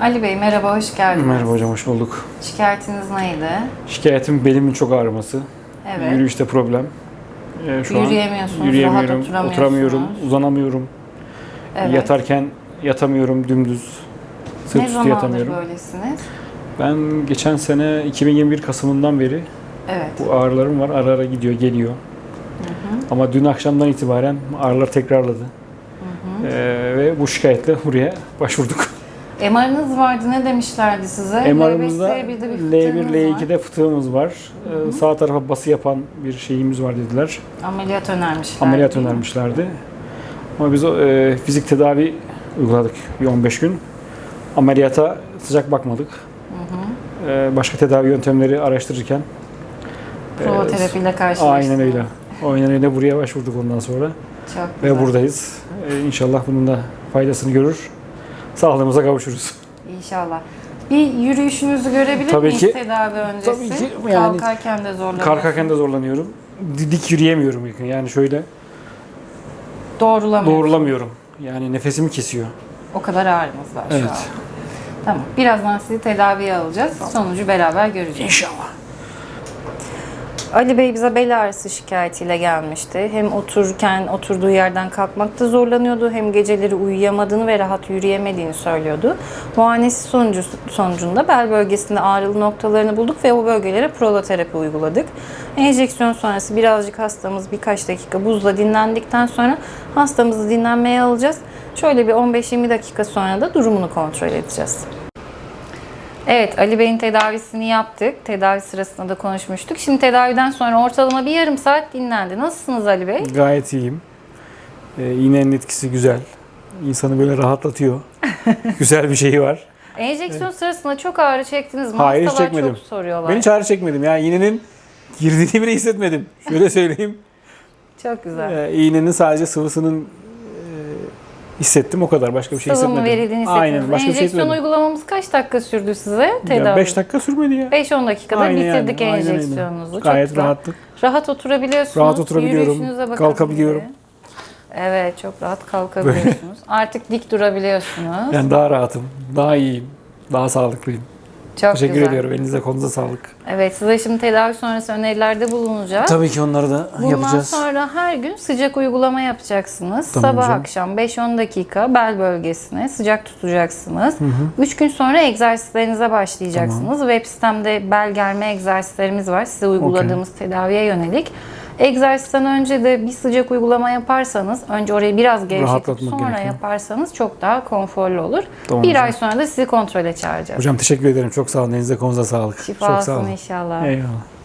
Ali Bey merhaba, hoş geldiniz. Merhaba hocam, hoş bulduk. Şikayetiniz neydi? Şikayetim belimin çok ağrıması. Evet. Yürüyüşte problem. Ee, şu Yürüyemiyorsunuz, an yürüyemiyorum, rahat oturamıyorsunuz. oturamıyorum, uzanamıyorum. Evet. Yatarken yatamıyorum dümdüz. Sırt ne üstü yatamıyorum. böylesiniz? Ben geçen sene 2021 Kasım'ından beri Evet. bu ağrılarım var. Ara ara gidiyor, geliyor. Ama dün akşamdan itibaren ağrılar tekrarladı. Ee, ve bu şikayetle buraya başvurduk. MR'ınız vardı, ne demişlerdi size? MR'ımızda L5, L1'de bir L1, fıtığınız var. L2'de fıtığımız var. Ee, sağ tarafa bası yapan bir şeyimiz var dediler. Ameliyat önermişler. Ameliyat önermişlerdi. Ama biz e, fizik tedavi uyguladık bir 15 gün. Ameliyata sıcak bakmadık. E, başka tedavi yöntemleri araştırırken e, Prototerapiyle karşılaştınız. aynen öyle. Aynen öyle buraya başvurduk ondan sonra Çok güzel. ve buradayız. E, inşallah bunun da faydasını görür. Sağlığımıza kavuşuruz. İnşallah. Bir yürüyüşünüzü görebilir Tabii miyiz ki. tedavi öncesi? Tabii ki. Yani- Kalkarken de zorlanıyorsunuz. Kalkarken de zorlanıyorum. Dik yürüyemiyorum. Yani şöyle Doğrulamıyor. doğrulamıyorum. Yani nefesimi kesiyor. O kadar ağrınız var şu Evet. an. Tamam. Birazdan sizi tedaviye alacağız. Sonucu beraber göreceğiz. İnşallah. Ali Bey bize bel ağrısı şikayetiyle gelmişti. Hem otururken oturduğu yerden kalkmakta zorlanıyordu hem geceleri uyuyamadığını ve rahat yürüyemediğini söylüyordu. Muayenesi sonucu, sonucunda bel bölgesinde ağrılı noktalarını bulduk ve o bölgelere proloterapi uyguladık. Enjeksiyon sonrası birazcık hastamız birkaç dakika buzla dinlendikten sonra hastamızı dinlenmeye alacağız. Şöyle bir 15-20 dakika sonra da durumunu kontrol edeceğiz. Evet, Ali Bey'in tedavisini yaptık. Tedavi sırasında da konuşmuştuk. Şimdi tedaviden sonra ortalama bir yarım saat dinlendi. Nasılsınız Ali Bey? Gayet iyiyim. Ee, iğnenin etkisi güzel. İnsanı böyle rahatlatıyor. güzel bir şeyi var. Enjeksiyon sırasında çok ağrı çektiniz mi? Hayır, hiç çekmedim. çok soruyorlar. Ben hiç ağrı çekmedim. Yani iğnenin girdiğini bile hissetmedim. Şöyle söyleyeyim. Çok güzel. Ee, iğnenin sadece sıvısının hissettim o kadar. Başka bir şey Sıvı mı hissetmedim. verildiğini hissettiniz. Aynen. Başka bir şey Enjeksiyon hissetmedim. uygulamamız kaç dakika sürdü size? Tedavi. 5 dakika sürmedi ya. 5-10 dakikada Aynen yani, bitirdik aynen öyle. enjeksiyonunuzu. Çok Gayet güzel. rahattık. Rahat oturabiliyorsunuz. Rahat oturabiliyorum, Yürüyüşünüze bakın kalkabiliyorum. Evet, çok rahat kalkabiliyorsunuz. Artık dik durabiliyorsunuz. Yani daha rahatım. Daha iyiyim. Daha sağlıklıyım. Çok Teşekkür güzel. ediyorum. Elinize kolunuza sağlık. Evet, size şimdi tedavi sonrası önerilerde bulunacağız. Tabii ki onları da Bundan yapacağız. sonra her gün sıcak uygulama yapacaksınız. Tamam Sabah hocam. akşam 5-10 dakika bel bölgesine sıcak tutacaksınız. 3 gün sonra egzersizlerinize başlayacaksınız. Web sitemde bel germe egzersizlerimiz var. Size uyguladığımız tedaviye yönelik. Egzersizden önce de bir sıcak uygulama yaparsanız, önce orayı biraz gevşetip sonra gerekiyor. yaparsanız çok daha konforlu olur. Tamam bir hocam. ay sonra da sizi kontrole çağıracağız. Hocam teşekkür ederim. Çok sağ olun. Elinize kolunuza sağlık. Şifa Çok sağ olun. inşallah. Eyvallah.